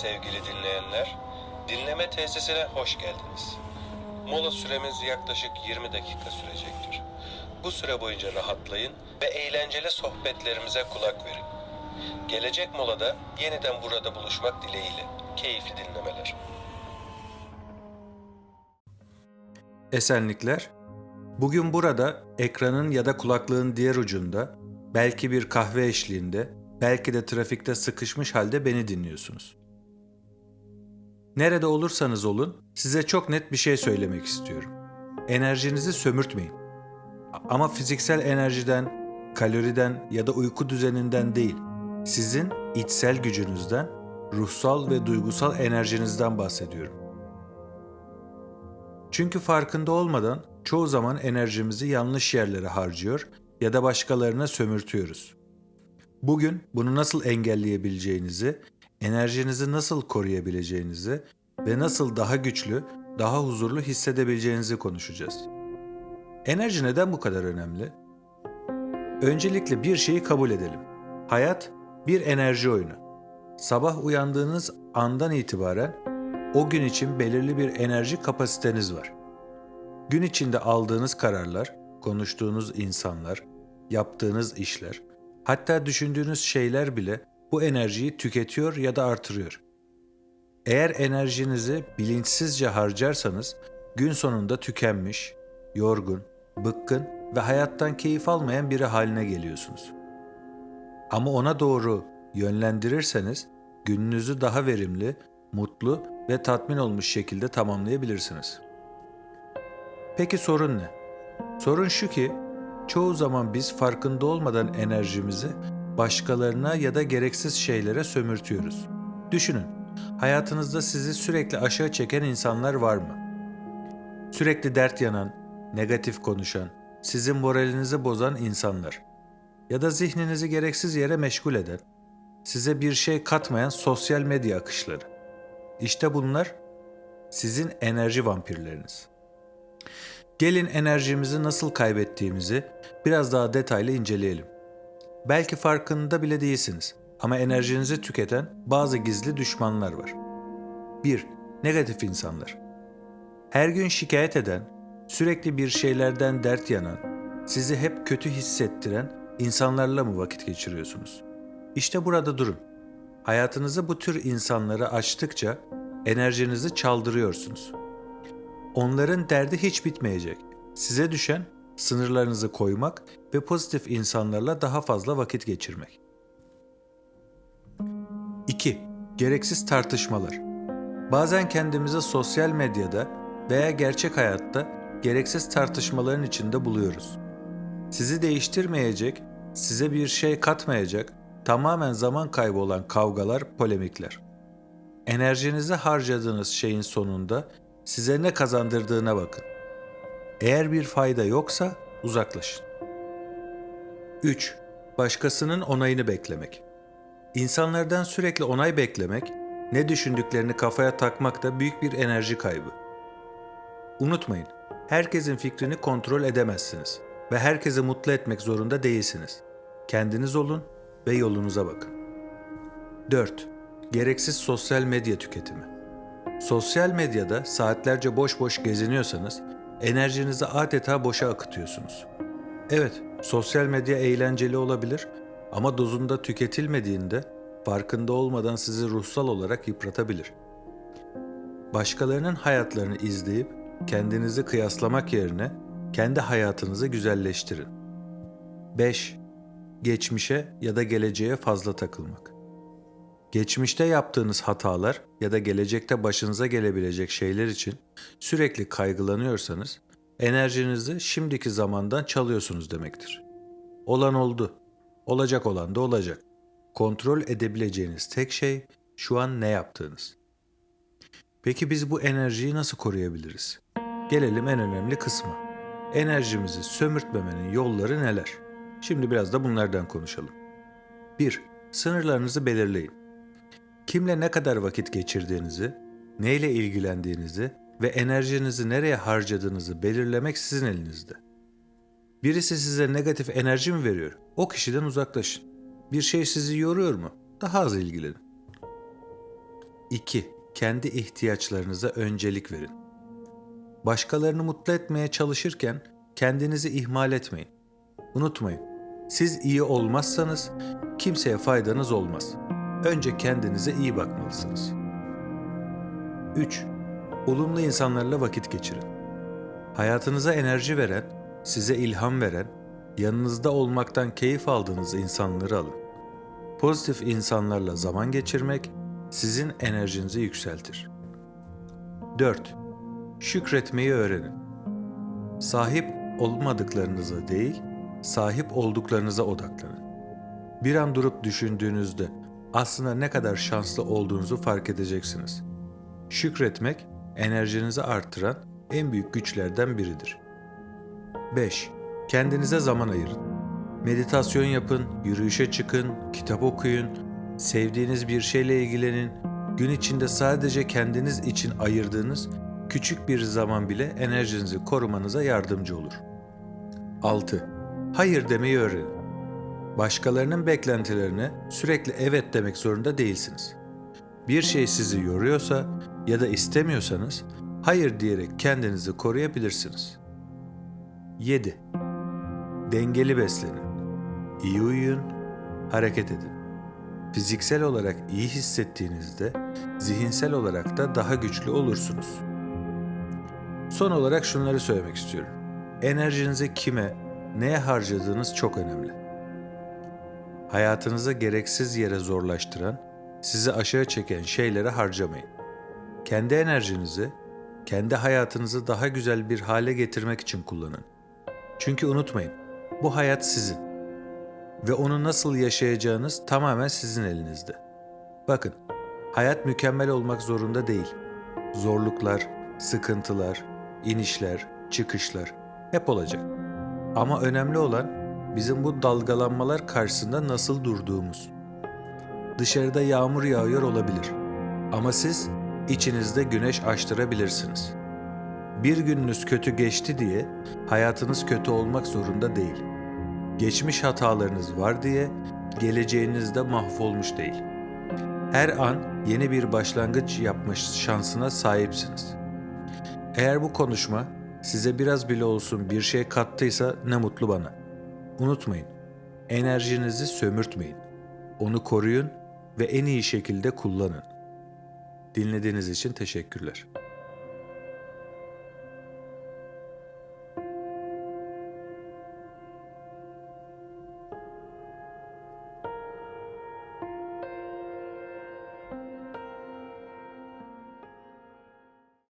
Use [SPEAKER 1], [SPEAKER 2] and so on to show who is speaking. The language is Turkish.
[SPEAKER 1] sevgili dinleyenler. Dinleme tesisine hoş geldiniz. Mola süremiz yaklaşık 20 dakika sürecektir. Bu süre boyunca rahatlayın ve eğlenceli sohbetlerimize kulak verin. Gelecek molada yeniden burada buluşmak dileğiyle. Keyifli dinlemeler.
[SPEAKER 2] Esenlikler. Bugün burada ekranın ya da kulaklığın diğer ucunda, belki bir kahve eşliğinde, belki de trafikte sıkışmış halde beni dinliyorsunuz. Nerede olursanız olun, size çok net bir şey söylemek istiyorum. Enerjinizi sömürtmeyin. Ama fiziksel enerjiden, kaloriden ya da uyku düzeninden değil, sizin içsel gücünüzden, ruhsal ve duygusal enerjinizden bahsediyorum. Çünkü farkında olmadan çoğu zaman enerjimizi yanlış yerlere harcıyor ya da başkalarına sömürtüyoruz. Bugün bunu nasıl engelleyebileceğinizi, enerjinizi nasıl koruyabileceğinizi ve nasıl daha güçlü, daha huzurlu hissedebileceğinizi konuşacağız. Enerji neden bu kadar önemli? Öncelikle bir şeyi kabul edelim. Hayat bir enerji oyunu. Sabah uyandığınız andan itibaren o gün için belirli bir enerji kapasiteniz var. Gün içinde aldığınız kararlar, konuştuğunuz insanlar, yaptığınız işler, hatta düşündüğünüz şeyler bile bu enerjiyi tüketiyor ya da artırıyor. Eğer enerjinizi bilinçsizce harcarsanız gün sonunda tükenmiş, yorgun, bıkkın ve hayattan keyif almayan biri haline geliyorsunuz. Ama ona doğru yönlendirirseniz gününüzü daha verimli, mutlu ve tatmin olmuş şekilde tamamlayabilirsiniz. Peki sorun ne? Sorun şu ki çoğu zaman biz farkında olmadan enerjimizi başkalarına ya da gereksiz şeylere sömürtüyoruz. Düşünün, hayatınızda sizi sürekli aşağı çeken insanlar var mı? Sürekli dert yanan, negatif konuşan, sizin moralinizi bozan insanlar ya da zihninizi gereksiz yere meşgul eden, size bir şey katmayan sosyal medya akışları. İşte bunlar sizin enerji vampirleriniz. Gelin enerjimizi nasıl kaybettiğimizi biraz daha detaylı inceleyelim. Belki farkında bile değilsiniz ama enerjinizi tüketen bazı gizli düşmanlar var. 1. Negatif insanlar. Her gün şikayet eden, sürekli bir şeylerden dert yanan, sizi hep kötü hissettiren insanlarla mı vakit geçiriyorsunuz? İşte burada durun. Hayatınızı bu tür insanlara açtıkça enerjinizi çaldırıyorsunuz. Onların derdi hiç bitmeyecek. Size düşen sınırlarınızı koymak ve pozitif insanlarla daha fazla vakit geçirmek. 2. Gereksiz tartışmalar. Bazen kendimizi sosyal medyada veya gerçek hayatta gereksiz tartışmaların içinde buluyoruz. Sizi değiştirmeyecek, size bir şey katmayacak, tamamen zaman kaybı olan kavgalar, polemikler. Enerjinizi harcadığınız şeyin sonunda size ne kazandırdığına bakın. Eğer bir fayda yoksa uzaklaşın. 3. Başkasının onayını beklemek. İnsanlardan sürekli onay beklemek, ne düşündüklerini kafaya takmak da büyük bir enerji kaybı. Unutmayın, herkesin fikrini kontrol edemezsiniz ve herkesi mutlu etmek zorunda değilsiniz. Kendiniz olun ve yolunuza bakın. 4. Gereksiz sosyal medya tüketimi. Sosyal medyada saatlerce boş boş geziniyorsanız enerjinizi adeta boşa akıtıyorsunuz. Evet, sosyal medya eğlenceli olabilir ama dozunda tüketilmediğinde farkında olmadan sizi ruhsal olarak yıpratabilir. Başkalarının hayatlarını izleyip kendinizi kıyaslamak yerine kendi hayatınızı güzelleştirin. 5. Geçmişe ya da geleceğe fazla takılmak. Geçmişte yaptığınız hatalar ya da gelecekte başınıza gelebilecek şeyler için sürekli kaygılanıyorsanız enerjinizi şimdiki zamandan çalıyorsunuz demektir. Olan oldu. Olacak olan da olacak. Kontrol edebileceğiniz tek şey şu an ne yaptığınız. Peki biz bu enerjiyi nasıl koruyabiliriz? Gelelim en önemli kısma. Enerjimizi sömürtmemenin yolları neler? Şimdi biraz da bunlardan konuşalım. 1. Sınırlarınızı belirleyin. Kimle ne kadar vakit geçirdiğinizi, neyle ilgilendiğinizi ve enerjinizi nereye harcadığınızı belirlemek sizin elinizde. Birisi size negatif enerji mi veriyor? O kişiden uzaklaşın. Bir şey sizi yoruyor mu? Daha az ilgilenin. 2. Kendi ihtiyaçlarınıza öncelik verin. Başkalarını mutlu etmeye çalışırken kendinizi ihmal etmeyin. Unutmayın, siz iyi olmazsanız kimseye faydanız olmaz. Önce kendinize iyi bakmalısınız. 3. Olumlu insanlarla vakit geçirin. Hayatınıza enerji veren, size ilham veren, yanınızda olmaktan keyif aldığınız insanları alın. Pozitif insanlarla zaman geçirmek sizin enerjinizi yükseltir. 4. Şükretmeyi öğrenin. Sahip olmadıklarınıza değil, sahip olduklarınıza odaklanın. Bir an durup düşündüğünüzde aslında ne kadar şanslı olduğunuzu fark edeceksiniz. Şükretmek enerjinizi artıran en büyük güçlerden biridir. 5. Kendinize zaman ayırın. Meditasyon yapın, yürüyüşe çıkın, kitap okuyun, sevdiğiniz bir şeyle ilgilenin. Gün içinde sadece kendiniz için ayırdığınız küçük bir zaman bile enerjinizi korumanıza yardımcı olur. 6. Hayır demeyi öğrenin. Başkalarının beklentilerine sürekli evet demek zorunda değilsiniz. Bir şey sizi yoruyorsa ya da istemiyorsanız hayır diyerek kendinizi koruyabilirsiniz. 7. Dengeli beslenin. İyi uyuyun, hareket edin. Fiziksel olarak iyi hissettiğinizde zihinsel olarak da daha güçlü olursunuz. Son olarak şunları söylemek istiyorum. Enerjinizi kime, neye harcadığınız çok önemli. Hayatınızı gereksiz yere zorlaştıran, sizi aşağı çeken şeylere harcamayın. Kendi enerjinizi, kendi hayatınızı daha güzel bir hale getirmek için kullanın. Çünkü unutmayın, bu hayat sizin. Ve onu nasıl yaşayacağınız tamamen sizin elinizde. Bakın, hayat mükemmel olmak zorunda değil. Zorluklar, sıkıntılar, inişler, çıkışlar hep olacak. Ama önemli olan bizim bu dalgalanmalar karşısında nasıl durduğumuz. Dışarıda yağmur yağıyor olabilir. Ama siz içinizde güneş açtırabilirsiniz. Bir gününüz kötü geçti diye hayatınız kötü olmak zorunda değil. Geçmiş hatalarınız var diye geleceğiniz de mahvolmuş değil. Her an yeni bir başlangıç yapma şansına sahipsiniz. Eğer bu konuşma size biraz bile olsun bir şey kattıysa ne mutlu bana. Unutmayın, enerjinizi sömürtmeyin. Onu koruyun ve en iyi şekilde kullanın. Dinlediğiniz için teşekkürler.